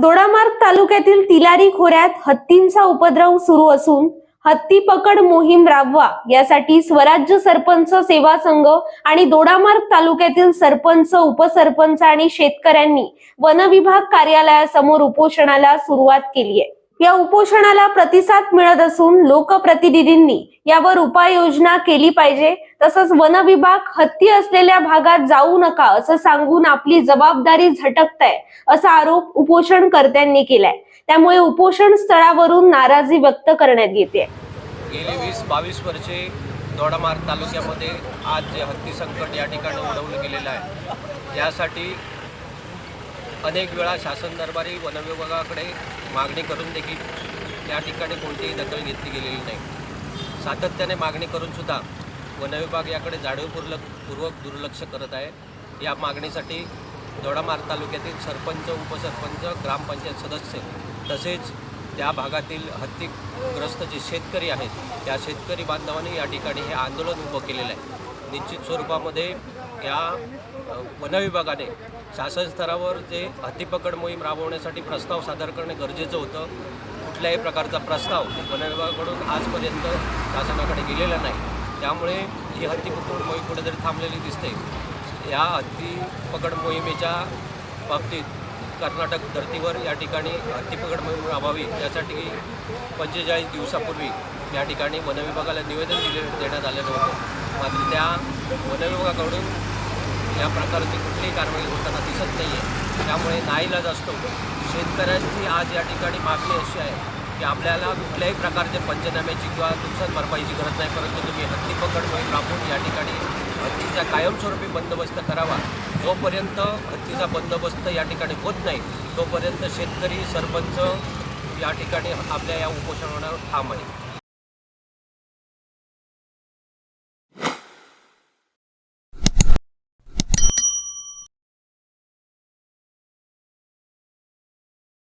दोडामार्ग तालुक्यातील तिलारी खोऱ्यात हत्तींचा उपद्रव सुरू असून हत्ती पकड मोहीम राबवा यासाठी स्वराज्य सरपंच सेवा संघ आणि दोडामार्ग तालुक्यातील सरपंच उपसरपंच आणि शेतकऱ्यांनी वनविभाग कार्यालयासमोर उपोषणाला सुरुवात केली आहे. या उपोषणाला प्रतिसाद मिळत असून लोकप्रतिनिधींनी यावर उपाययोजना केली पाहिजे. तसंच वन विभाग हत्ती असलेल्या भागात जाऊ नका असं सांगून आपली जबाबदारी झटकताय असा आरोप उपोषणकर्त्यांनी केलाय. त्यामुळे उपोषण स्थळावरून नाराजी व्यक्त करण्यात येते. गेली वीस बावीस वर्षे दोडामार्ग तालुक्यामध्ये आज जे हत्ती संकट या ठिकाणी ओढवलं गेलेलं आहे. यासाठी अनेक वेळा शासन दरबारी वनविभागाकडे मागणी करून देखील या ठिकाणी कोणतीही दखल घेतली गेलेली नाही. सातत्याने मागणी करूनसुद्धा वनविभाग याकडे जाणीवपूर्वक पूर्वक दुर्लक्ष करत आहे. या मागणीसाठी दोडामार तालुक्यातील सरपंच उपसरपंच ग्रामपंचायत सदस्य तसेच त्या भागातील हत्तीग्रस्त जे शेतकरी आहेत त्या शेतकरी बांधवांनी या ठिकाणी हे आंदोलन उभं केलेलं आहे. निश्चित स्वरूपामध्ये या वनविभागाने शासन स्तरावर जे हत्तीपकड मोहीम राबवण्यासाठी प्रस्ताव सादर करणे गरजेचं होतं. कुठल्याही प्रकारचा प्रस्ताव वनविभागाकडून आजपर्यंत शासनाकडे गेलेला नाही. त्यामुळे ही हत्तीपकड मोहीम कुठेतरी थांबलेली दिसते. या हत्तीपकड मोहिमेच्या बाबतीत कर्नाटक धर्तीवर या ठिकाणी हत्तीपकड मोहीम राबवावी यासाठी पंचेचाळीस दिवसापूर्वी या ठिकाणी वनविभागाला निवेदन दिले देण्यात आलेलं होतं. मात्र त्या वनविभागाकडून या प्रकारची कुठलीही कारवाई होताना दिसत नाही आहे त्यामुळे नाईलाज असतो. शेतकऱ्यांची आज या ठिकाणी मागणी अशी आहे की आपल्याला कुठल्याही प्रकारचे पंचनाम्याची किंवा नुकसान भरपाईची गरज नाही. परंतु तुम्ही हत्ती पकड मोहीम राबवून या ठिकाणी हत्तीचा कायमस्वरूपी बंदोबस्त करावा. जोपर्यंत हत्तीचा बंदोबस्त या ठिकाणी होत नाही तोपर्यंत शेतकरी सरपंच या ठिकाणी आपल्या या उपोषणावर ठाम आहे